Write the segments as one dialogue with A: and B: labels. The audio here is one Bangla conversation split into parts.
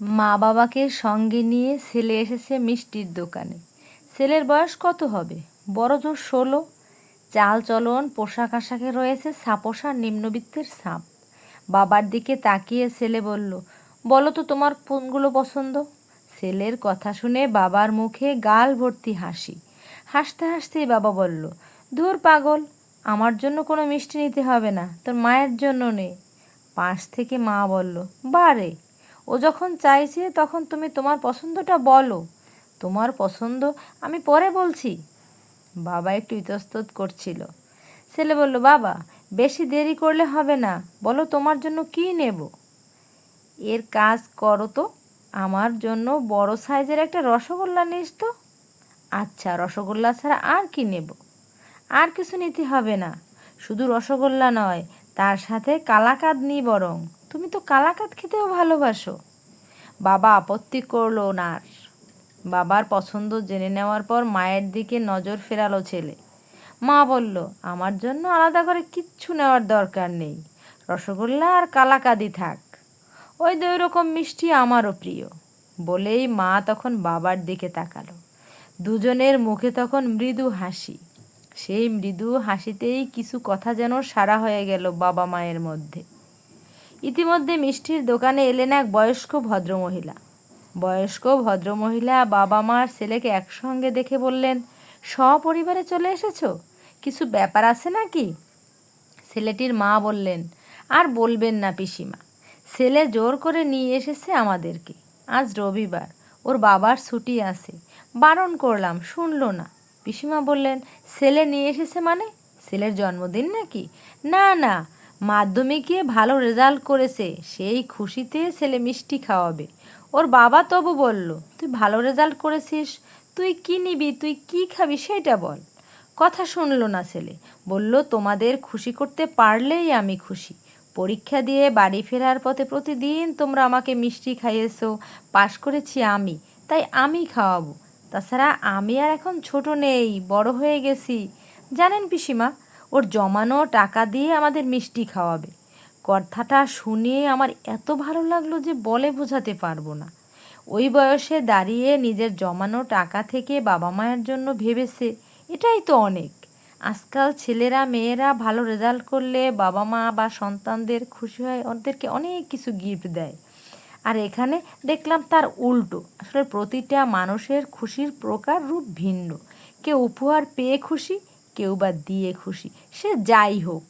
A: মা বাবাকে সঙ্গে নিয়ে ছেলে এসেছে মিষ্টির দোকানে। ছেলের বয়স কত হবে? বড় জোর ষোলো। চাল চলন, পোশাক আশাকে রয়েছে সাপোসা নিম্নবিত্তের সাপ। বাবার দিকে তাকিয়ে ছেলে বলল, বলো তো তোমার কোনগুলো পছন্দ? ছেলের কথা শুনে বাবার মুখে গাল ভর্তি হাসি। হাসতে হাসতেই বাবা বলল, ধুর পাগল, আমার জন্য কোনো মিষ্টি নিতে হবে না, তোর মায়ের জন্য নে। পাশ থেকে মা বলল, বারে ও যখন চাইছে তখন তুমি তোমার পছন্দটা বলো। তোমার পছন্দ আমি পরে বলছি। বাবা একটু ইতস্তত করছিল। ছেলে বলল, বাবা, বেশি দেরি করলে হবে না। বলো তোমার জন্য কি নেব? এর কাজ করো তো। আমার জন্য বড় সাইজের একটা রসগোল্লা নিস তো। আচ্ছা রসগোল্লা ছাড়া আর কি নেব? আর কিছু নিতে হবে না। শুধু রসগোল্লা নয়, তার সাথে কালাকাদ নি বরং। তুমি তো কালাকাদ খেতেও ভালোবাসো। বাবা আপত্তি করল আর বাবার পছন্দ জেনে নেওয়ার পর মায়ের দিকে নজর ফেরালো ছেলে। মা বলল, আমার জন্য আলাদা করে কিচ্ছু নেওয়ার দরকার নেই। রসগোল্লা আর কালাকাদি থাক। ওই দুই রকম মিষ্টি আমারও প্রিয়। বলেই মা তখন বাবার দিকে তাকালো। দুজনের মুখে তখন মৃদু হাসি। সেই মৃদু হাসিতেই কিছু কথা যেন সারা হয়ে গেল বাবা মায়ের মধ্যে। ইতিমধ্যে মিষ্টির দোকানে এলেন এক বয়স্ক ভদ্রমহিলা। বয়স্ক ভদ্রমহিলা বাবা মার ছেলেকে একসঙ্গে দেখে বললেন, সপরিবারে চলে এসেছ? কিছু ব্যাপার আছে নাকি? ছেলেটির মা বললেন, আর বলবেন না পিসিমা। ছেলে জোর করে নিয়ে এসেছে আমাদেরকে। আজ রবিবার, ওর বাবার ছুটি আছে। বারণ করলাম, শুনলো না। পিসিমা বললেন, ছেলে নিয়ে এসেছে মানে? ছেলের জন্মদিন নাকি? না না মাধ্যমিকে ভালো রেজাল্ট করেছে, সেই খুশিতে ছেলে মিষ্টি খাওয়াবে। ওর বাবা তবু বলল, তুই ভালো রেজাল্ট করেছিস, তুই কি নিবি, তুই কি খাবি সেটা বল। কথা শুনলো না ছেলে, বলল, তোমাদের খুশি করতে পারলেই আমি খুশি। পরীক্ষা দিয়ে বাড়ি ফেরার পথে প্রতিদিন তোমরা আমাকে মিষ্টি খাইয়েছো, পাশ করেছি আমি, তাই আমি খাওয়াবো। তাছাড়া আমি আর এখন ছোট নেই, বড় হয়ে গেছি। জানেন পিসিমা ওর জমানো টাকা দিয়ে আমাদের মিষ্টি খাওয়াবে। কথাটা শুনে আমার এত ভালো লাগল যে বলে বোঝাতে পারব না। ওই বয়সে দাঁড়িয়ে নিজের জমানো টাকা থেকে বাবা মায়ের জন্য ভেবেছে, এটাই তো অনেক। আজকাল ছেলেরা, মেয়েরা ভালো রেজাল্ট করলে বাবা মা বা সন্তানদের খুশি হয় ওদেরকে অনেক কিছু গিফট দেয়। আর এখানে দেখলাম তার উল্টো। আসলে প্রতিটা মানুষের খুশির প্রকার রূপ ভিন্ন। কেউ উপহার পেয়ে খুশি কেউ বা দিয়ে খুশি, সে যাই হোক।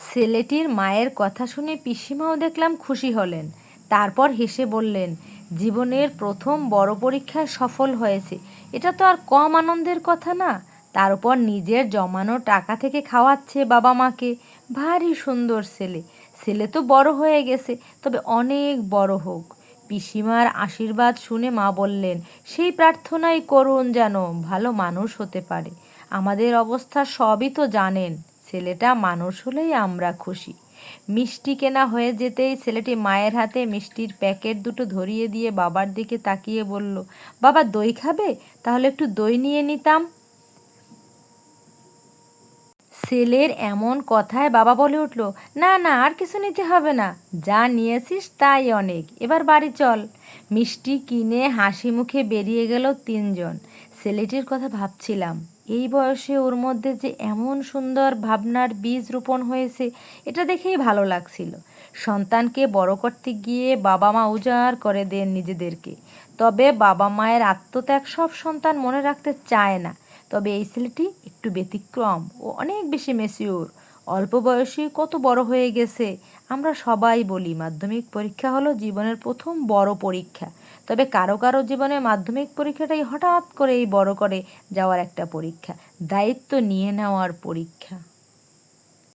A: ছেলেটির মায়ের কথা শুনে পিসিমাও দেখলাম খুশি হলেন। তারপর হেসে বললেন, জীবনের প্রথম বড় পরীক্ষায় সফল হয়েছে। এটা তো আর কম আনন্দের কথা না। তার উপর নিজের জমানো টাকা থেকে খাওয়াচ্ছে বাবা মাকে। ভারী সুন্দর ছেলে। ছেলে তো বড় হয়ে গেছে, তবে অনেক বড় হোক। পিসিমার আশীর্বাদ শুনে মা বললেন, সেই প্রার্থনাই করুন যেন ভালো মানুষ হতে পারে। আমাদের অবস্থা সবই তো জানেন, ছেলেটা মানুষ হলেই আমরা খুশি। মিষ্টি কেনা হয়ে যেতেই ছেলেটি মায়ের হাতে মিষ্টির প্যাকেট দুটো ধরিয়ে দিয়ে বাবার দিকে তাকিয়ে বলল, বাবা, দই খাবে? তাহলে একটু দই নিয়ে নিতাম। ছেলের এমন কথায় বাবা বলে উঠল, না না, আর কিছু নিতে হবে না, যা নিয়েছিস তাই অনেক, এবার বাড়ি চল। মিষ্টি কিনে হাসি মুখে বেরিয়ে গেল তিনজন। ছেলেটির কথা ভাবছিলাম। এই বয়সে ওর মধ্যে যে এমন সুন্দর ভাবনার বীজ রোপণ হয়েছে, এটা দেখেই ভালো লাগছিল। সন্তানকে বড় করতে গিয়ে বাবা মা উজাড় করে দেন নিজেদেরকে। তবে বাবা মায়ের আত্মত্যাগ সব সন্তান মনে রাখতে চায় না। তবে এই ছেলেটি একটু ব্যতিক্রম ও অনেক বেশি মেসিওর অল্প বয়সে কত বড় হয়ে গেছে, আমরা সবাই বলি। মাধ্যমিক পরীক্ষা হলো জীবনের প্রথম বড় পরীক্ষা। তবে কারও কারও জীবনে মাধ্যমিক পরীক্ষাটাই হঠাৎ করেই বড় করে যাওয়ার একটা পরীক্ষা, দায়িত্ব নিয়ে নেওয়ার পরীক্ষা।